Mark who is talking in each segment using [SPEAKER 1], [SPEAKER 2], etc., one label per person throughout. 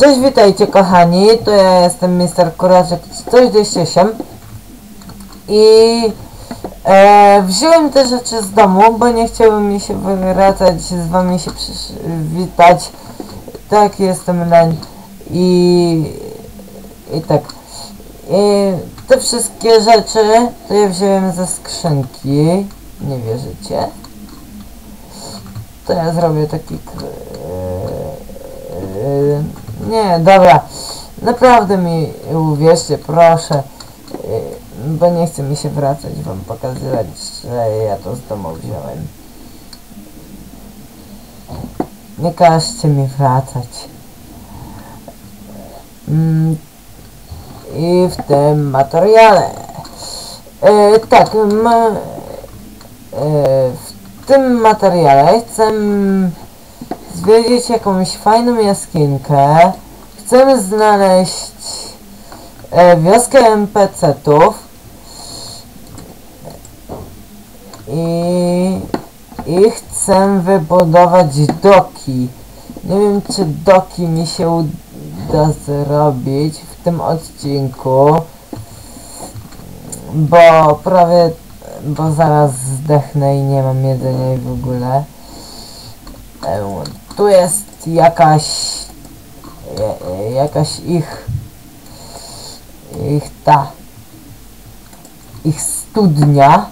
[SPEAKER 1] Cześć, witajcie kochani, to ja jestem Mr. Kuraczek 128 i e, wziąłem te rzeczy z domu, bo nie chciałem mi się wracać z wami się przywitać. Tak, jestem leń i, i tak. I te wszystkie rzeczy to ja wziąłem ze skrzynki, nie wierzycie? To ja zrobię taki... kr- Yy, nie, dobra. Naprawdę mi uwierzcie, proszę. Yy, bo nie chce mi się wracać, wam pokazywać, że ja to z domu wziąłem. Nie każcie mi wracać. Mm, I w tym materiale. Yy, tak, ma, yy, w tym materiale chcę zwiedzić jakąś fajną jaskinkę. Chcemy znaleźć e, wioskę NPC-ów i, i chcę wybudować doki. Nie wiem, czy doki mi się uda zrobić w tym odcinku, bo prawie, bo zaraz zdechnę i nie mam jedzenia i w ogóle. Em, Tu jest jakaś ja- jakaś ich ich ta ich studnia.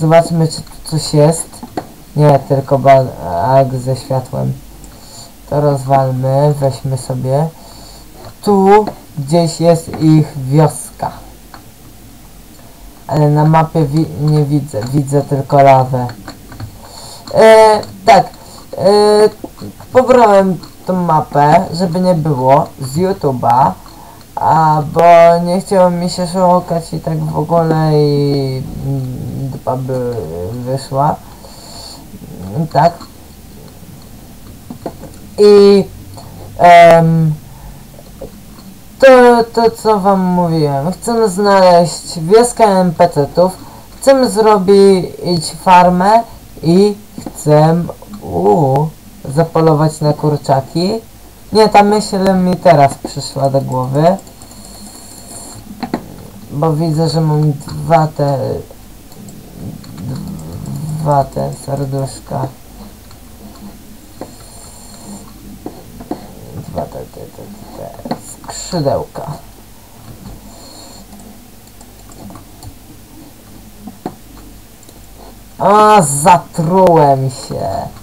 [SPEAKER 1] Zobaczmy czy tu coś jest. Nie tylko bag ze światłem. To rozwalmy weźmy sobie. Tu gdzieś jest ich wioska. Ale na mapie wi nie widzę. Widzę tylko lawę. E, tak. E, pobrałem tą mapę, żeby nie było z YouTube'a, a bo nie chciało mi się szukać i tak w ogóle i mm, dupa by wyszła. Mm, Tak. I em, to, to co wam mówiłem, chcemy znaleźć wioskę NPC-ów, chcemy zrobić farmę i chcę uuu, zapolować na kurczaki. Nie, ta myśl mi teraz przyszła do głowy. Bo widzę, że mam dwa te... Dwa te serduszka. Dwa te, te, te, te, skrzydełka. A, zatrułem się.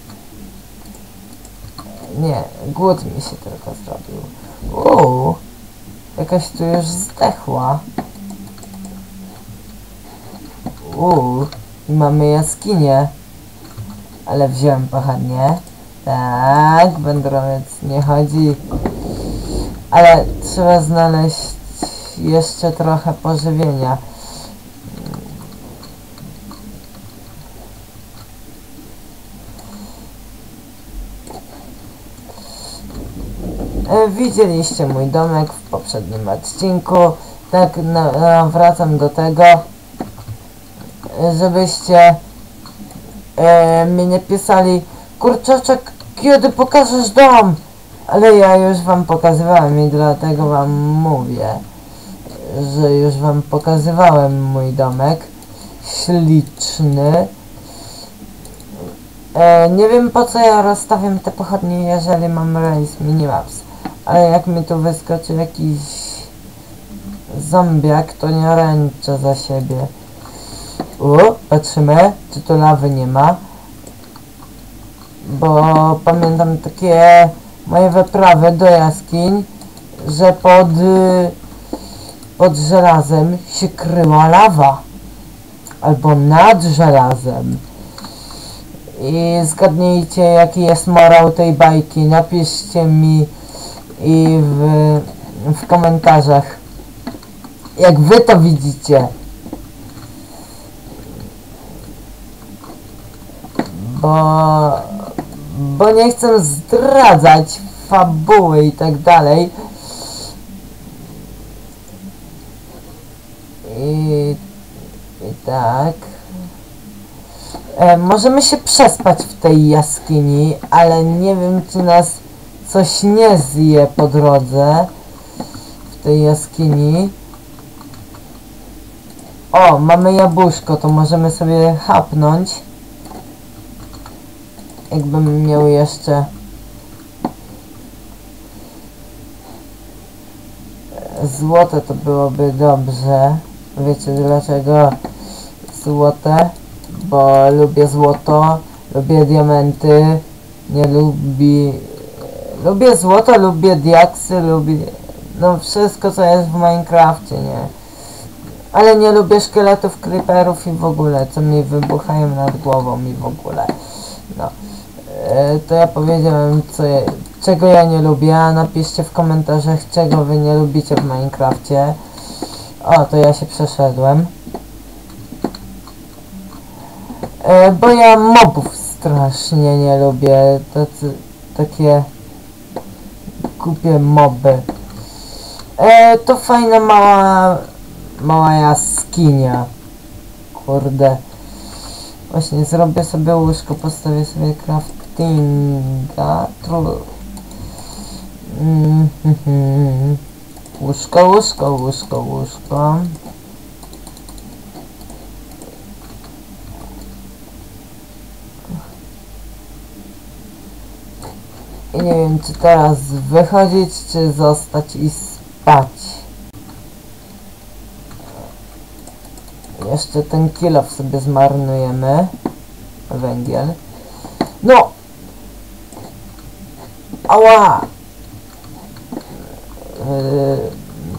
[SPEAKER 1] Nie, głód mi się tylko zrobił. Uuu, jakaś tu już zdechła. Uuu, i mamy jaskinię. Ale wziąłem pochodnie. Tak, wędrowiec nie chodzi. Ale trzeba znaleźć jeszcze trochę pożywienia. Widzieliście mój domek w poprzednim odcinku. Tak, na, wracam do tego, e, żebyście e, mi nie pisali Kurczaczek, kiedy pokażesz dom? Ale ja już wam pokazywałem i dlatego wam mówię, że już wam pokazywałem mój domek. Śliczny. E, nie wiem po co ja rozstawiam te pochodnie, jeżeli mam race minimaps. Ale jak mi tu wyskoczy jakiś zombiak, to nie ręczę za siebie. U, patrzymy, czy tu lawy nie ma. Bo pamiętam takie moje wyprawy do jaskiń, że pod, pod żelazem się kryła lawa. Albo nad żelazem. I zgadnijcie jaki jest morał tej bajki. Napiszcie mi i w, w komentarzach jak wy to widzicie. Bo, bo nie chcę zdradzać fabuły i tak dalej. I, i tak. E, możemy się przespać w tej jaskini, ale nie wiem czy nas coś nie zje po drodze w tej jaskini. O, mamy jabłuszko, to możemy sobie hapnąć. Jakbym miał jeszcze... Złote to byłoby dobrze. Wiecie dlaczego złote? Bo lubię złoto, lubię diamenty, nie lubi... Lubię złoto, lubię diaksy, lubię... No wszystko co jest w Minecrafcie, nie? Ale nie lubię szkieletów, creeperów i w ogóle, co mi wybuchają nad głową i w ogóle. No. E, to ja powiedziałem, co czego ja nie lubię, a napiszcie w komentarzach, czego wy nie lubicie w Minecrafcie. O, to ja się przeszedłem. E, bo ja mobów strasznie nie lubię. Tacy, takie głupie moby. E, to fajna mała, mała jaskinia. Kurde. Właśnie zrobię sobie łóżko, postawię sobie craftinga. Tru... Mm. Łóżko, łóżko, łóżko, łóżko. I nie wiem, czy teraz wychodzić, czy zostać i spać. Jeszcze ten kilof sobie zmarnujemy. Węgiel. No! Ała! Yy,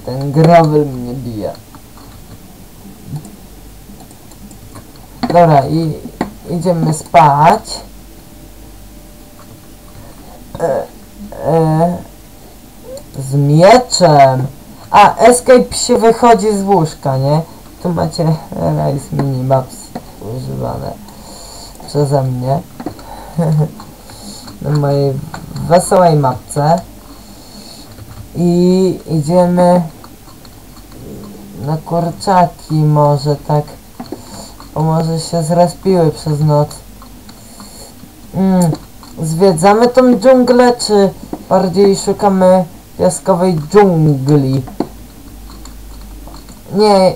[SPEAKER 1] ten gravel mnie bije. Dobra, i idziemy spać. Z mieczem. A, escape się wychodzi z łóżka, nie? Tu macie Rise Minimaps używane przeze mnie. Na mojej wesołej mapce. I idziemy na kurczaki może tak. Bo może się zrespiły przez noc. Mm. Zwiedzamy tą dżunglę, czy bardziej szukamy piaskowej dżungli? Nie,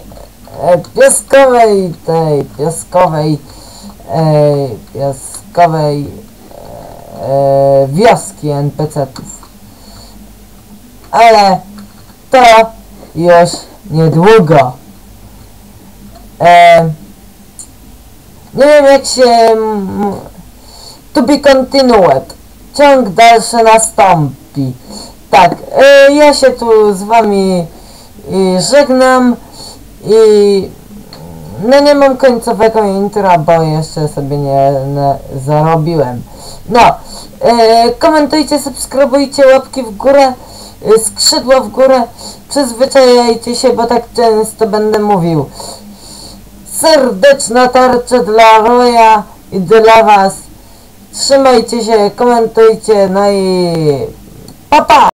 [SPEAKER 1] e, piaskowej tej, piaskowej, e, piaskowej e, wioski NPC-ów. Ale to już niedługo. E, nie wiem jak się... To be continued. Ciąg dalszy nastąpi. Tak, e, ja się tu z wami e, żegnam i no nie mam końcowego intra, bo jeszcze sobie nie, nie zarobiłem. No, e, komentujcie, subskrybujcie, łapki w górę, skrzydła w górę, przyzwyczajajcie się, bo tak często będę mówił. Serdeczna tarcza dla Roya i dla was. Trzymajcie się, komentujcie, no i pa pa!